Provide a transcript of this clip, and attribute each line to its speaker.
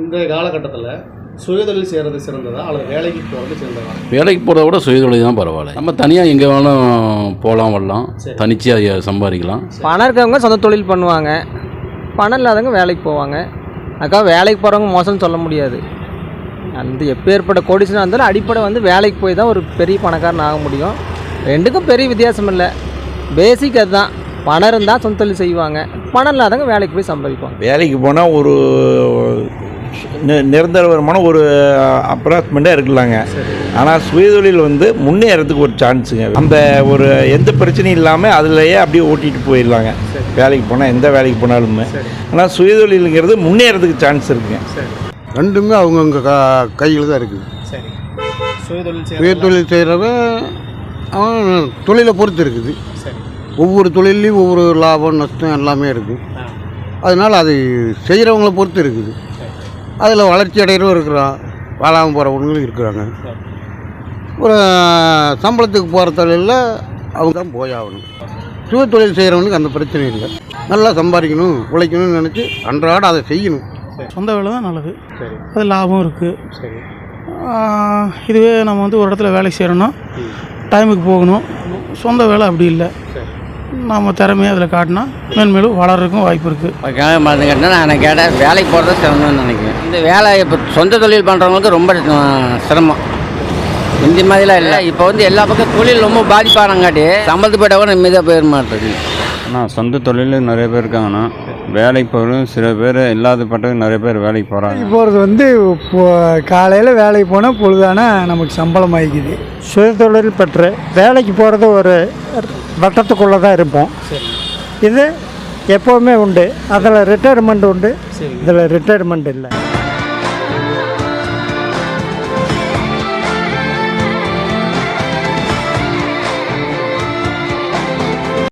Speaker 1: இந்த காலகட்டத்தில் சுயதொழில் செய்கிறது சிறந்ததா அல்லது வேலைக்கு போகிறது சிறந்ததா?
Speaker 2: வேலைக்கு போகிறத விட சுயதொழில் தான் பரவாயில்ல. நம்ம தனியாக எங்கே வேணாலும் போகலாம் வரலாம். தனிச்சையாக சம்பாதிக்கலாம்.
Speaker 3: பணம் இருக்கவங்க சொந்த தொழில் பண்ணுவாங்க. பணம் இல்லாதவங்க வேலைக்கு போவாங்க. அதுக்காக வேலைக்கு போகிறவங்க மோசம்னு சொல்ல முடியாது. அந்த எப்பேற்பட்ட கோடிசனாக இருந்தாலும் அடிப்படை வந்து வேலைக்கு போய் தான் ஒரு பெரிய பணக்காரன் ஆக முடியும். ரெண்டுக்கும் பெரிய வித்தியாசம் இல்லை. பேசிக் அதுதான். பணம் இருந்தால் சொந்த தொழில் செய்வாங்க. பணம் இல்லாதவங்க வேலைக்கு போய் சம்பாதிப்பாங்க.
Speaker 4: வேலைக்கு போனால் ஒரு நி- நிரந்தர வருமானம் ஒரு அப்ராக்சிமெண்ட்டாக இருக்கலாங்க. ஆனால் சுயதொழில் வந்து முன்னேறதுக்கு ஒரு சான்ஸுங்க அந்த ஒரு எந்த பிரச்சனையும் இல்லாமல் அதுலயே அப்படியே ஓட்டிகிட்டு போயிடலாங்க. வேலைக்கு போனால் எந்த வேலைக்கு போனாலுமே. ஆனால் சுயதொழிலுங்கிறது முன்னேறதுக்கு சான்ஸ் இருக்குங்க.
Speaker 5: ரெண்டுமே அவங்கவுங்க க கையில் தான் இருக்குது.
Speaker 1: சரி சுயதொழில்
Speaker 5: சுய
Speaker 1: செய்கிறது
Speaker 5: தொழில் செய்கிறவன் அவன் தொழிலை பொறுத்து இருக்குது. ஒவ்வொரு தொழிலையும் ஒவ்வொரு லாபம் நஷ்டம் எல்லாமே இருக்குது. அதனால் அது செய்கிறவங்கள பொறுத்து இருக்குது. அதில் வளர்ச்சி அடைகிறவங்க இருக்கிறான் வாழாமல் போகிறவங்களும் இருக்கிறாங்க. ஒரு சம்பளத்துக்கு போகிற தொழிலில் அவங்க தான் போயாகணும். சுய தொழில் செய்கிறவனுக்கு அந்த பிரச்சனை இல்லை. நல்லா சம்பாதிக்கணும் உழைக்கணும்னு நினச்சி அன்றாட அதை செய்யணும்.
Speaker 6: சொந்த வேலை தான் நல்லது.
Speaker 1: சரி.
Speaker 6: அது லாபம் இருக்குது
Speaker 1: சரி.
Speaker 6: இதுவே நம்ம வந்து ஒரு இடத்துல வேலைக்கு செய்கிறோன்னா டைமுக்கு போகணும். சொந்த வேலை அப்படி இல்லை. நம்ம திறமையை அதில் காட்டினா மேன்மேலும் வளர்றதுக்கும் வாய்ப்பு இருக்குது
Speaker 7: கேட்டால் நான் கேட்டேன் வேலைக்கு போகிறது சிரமம்னு நினைக்கிறேன். இந்த வேலை இப்போ சொந்த தொழில் பண்ணுறவங்களுக்கு ரொம்ப சிரமம். இந்த மாதிரிலாம் இல்லை. இப்போ வந்து எல்லா பக்கம் தொழில் ரொம்ப பாதிப்பானங்காட்டி சம்பளத்துக்கு போயிட்டா கூட நிம்மதியாக போயிட மாட்டேங்குது.
Speaker 8: ஆனால் சொந்த தொழில் நிறைய பேர் இருக்காங்கன்னா வேலைக்கு போகிறவங்க சில பேர் இல்லாதப்பட்ட நிறைய பேர் வேலைக்கு போகிறாங்க
Speaker 9: போகிறது வந்து இப்போ காலையில் வேலைக்கு போனால் பொழுதானா நமக்கு சம்பளம் ஆகிக்குது சுயதொழில் பெற்று வேலைக்கு போகிறது ஒரு வட்டத்துக்குள்ளே தான் இருப்போம். இது எப்போவுமே உண்டு. அதில் ரிட்டையர்மெண்ட் உண்டு. இதில் ரிட்டையர்மெண்ட் இல்லை.